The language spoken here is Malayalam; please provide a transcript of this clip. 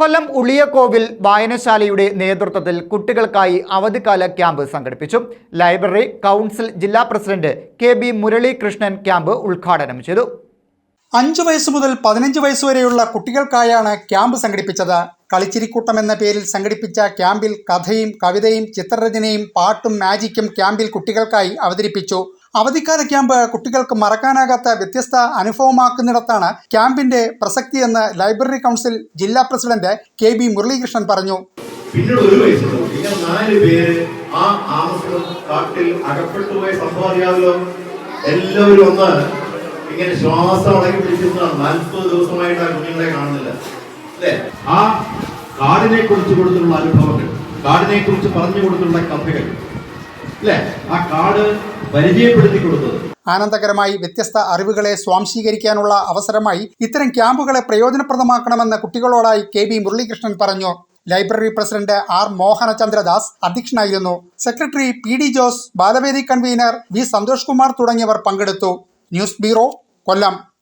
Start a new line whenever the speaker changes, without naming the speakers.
കൊല്ലം ഉളിയക്കോവിൽ വായനശാലയുടെ നേതൃത്വത്തിൽ കുട്ടികൾക്കായി അവധിക്കാല ക്യാമ്പ് സംഘടിപ്പിച്ചു. ലൈബ്രറി കൗൺസിൽ ജില്ലാ president K B Muralikrishnan camp ഉദ്ഘാടനം ചെയ്തു.
അഞ്ചു വയസ്സ് മുതൽ പതിനഞ്ച് വയസ്സ് വരെയുള്ള കുട്ടികൾക്കായാണ് ക്യാമ്പ് സംഘടിപ്പിച്ചത്. കളിച്ചിരിക്കൂട്ടം എന്ന പേരിൽ സംഘടിപ്പിച്ച ക്യാമ്പിൽ കഥയും കവിതയും ചിത്രരചനയും പാട്ടും മാജിക്കും ക്യാമ്പിൽ കുട്ടികൾക്കായി അവതരിപ്പിച്ചു. അവധിക്കാല ക്യാമ്പ് കുട്ടികൾക്ക് മറക്കാനാകാത്ത വ്യത്യസ്ത അനുഭവമാക്കുന്നിടത്താണ് ക്യാമ്പിന്റെ പ്രസക്തിയെന്ന് ലൈബ്രറി കൗൺസിൽ ജില്ലാ പ്രസിഡന്റ് കെ ബി മുരളീകൃഷ്ണൻ പറഞ്ഞു.
പിന്നീട് ഒരു വയസ്സുള്ളൂ ഇങ്ങനെ നാല് പേര് ആ ആമസോൺ കാട്ടിൽ അകപ്പെട്ടു പോയ എല്ലാവരും ഒന്ന് ഇങ്ങനെ ശ്വാസം അടങ്ങി പിടിച്ചിരുന്ന നാൽപ്പത് ദിവസമായിട്ട് ആ കുഞ്ഞുങ്ങളെ കാണുന്നില്ല. അല്ലേ? ആ കാടിനെ കുറിച്ച് കൊടുത്തുള്ള അനുഭവങ്ങൾ കാടിനെ കുറിച്ച് പറഞ്ഞു കൊടുത്തുള്ള കഥകൾ. അല്ലേ? ആ കാട് പരിചയപ്പെടുത്തി കൊടുത്തത്
ആനന്ദകരമായി വ്യത്യസ്ത അറിവുകളെ സ്വാംശീകരിക്കാനുള്ള അവസരമായി ഇത്തരം ക്യാമ്പുകളെ പ്രയോജനപ്രദമാക്കണമെന്ന് കുട്ടികളോടായി കെ ബി മുരളീകൃഷ്ണൻ പറഞ്ഞു. ലൈബ്രറി പ്രസിഡന്റ് ആർ മോഹനചന്ദ്രദാസ് അധ്യക്ഷനായിരുന്നു. Secretary P D Jose Balavedi convener V Santhosh Kumar തുടങ്ങിയവർ പങ്കെടുത്തു. News bureau Kollam.